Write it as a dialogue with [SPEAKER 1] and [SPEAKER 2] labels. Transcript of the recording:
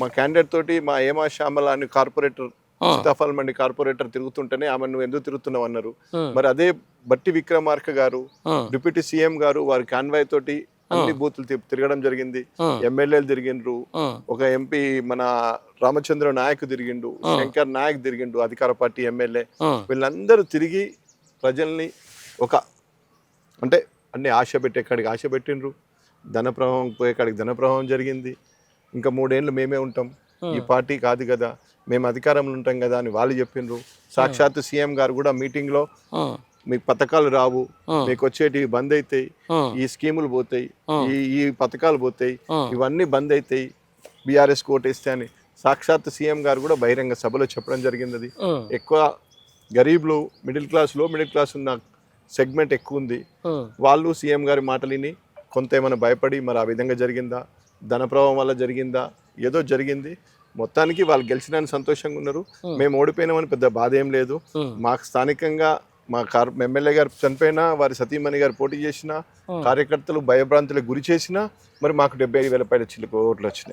[SPEAKER 1] మా క్యాండిడేట్ తోటి మా ఏమా శ్యామల అని కార్పొరేటర్. సీతాఫల్ మండి కార్పొరేటర్ తిరుగుతుంటేనే ఆమె నువ్వు ఎందుకు తిరుగుతున్నావు అన్నారు. మరి అదే బట్టి విక్రమార్క గారు. డిప్యూటీ సీఎం గారు వారి కాన్వాయ్ తోటి అన్ని బూతులు తిరగడం జరిగింది. ఎమ్మెల్యేలు తిరిగిండ్రు. ఒక ఎంపీ మన రామచంద్ర నాయక్ తిరిగిండు శంకర్ నాయక్ తిరిగిండు అధికార పార్టీ ఎమ్మెల్యే. వీళ్ళందరూ తిరిగి ప్రజల్ని ఒక అంటే అన్ని ఆశ పెట్టే కాడికి ఆశ పెట్టిండ్రు ధన ప్రవాహం పోయే కాడికి ధన ప్రవాహం జరిగింది ఇంకా మూడేళ్ళు మేమే ఉంటాం ఈ పార్టీ కాదు కదా మేము అధికారంలో ఉంటాం కదా అని వాళ్ళు చెప్పిండ్రు సాక్షాత్ సీఎం గారు కూడా మీటింగ్లో
[SPEAKER 2] ఆ.
[SPEAKER 1] మీకు పథకాలు రావు. మీకు వచ్చేటివి బంద్ అవుతాయి. ఈ స్కీములు పోతాయి. ఈ ఈ పథకాలు పోతాయి. ఇవన్నీ బంద్ అవుతాయి బీఆర్ఎస్ కోటేస్తే అని సాక్షాత్ సీఎం గారు కూడా బహిరంగ సభలో చెప్పడం జరిగింది అది. ఎక్కువ గరీబ్లు మిడిల్ క్లాస్లో మిడిల్ క్లాస్ ఉన్న సెగ్మెంట్ ఎక్కువ ఉంది. వాళ్ళు సీఎం గారి మాటలు విని కొంత ఏమైనా భయపడి మరి ఆ విధంగా జరిగిందా ధన ప్రభావం వల్ల జరిగిందా? ఏదో జరిగింది. మొత్తానికి వాళ్ళు గెలిచినని సంతోషంగా ఉన్నారు. మేము ఓడిపోయినామని పెద్ద బాధ ఏం లేదు. మాకు స్థానికంగా మా కార్ ఎమ్మెల్యే గారు చనిపోయినా వారి సతీమణి గారు పోటీ చేసిన కార్యకర్తలు భయభ్రాంతులకు గురి చేసినా మరి మాకు డెబ్బై ఐదు వేల పైన చిల్లుకు ఓట్లు వచ్చినాయి.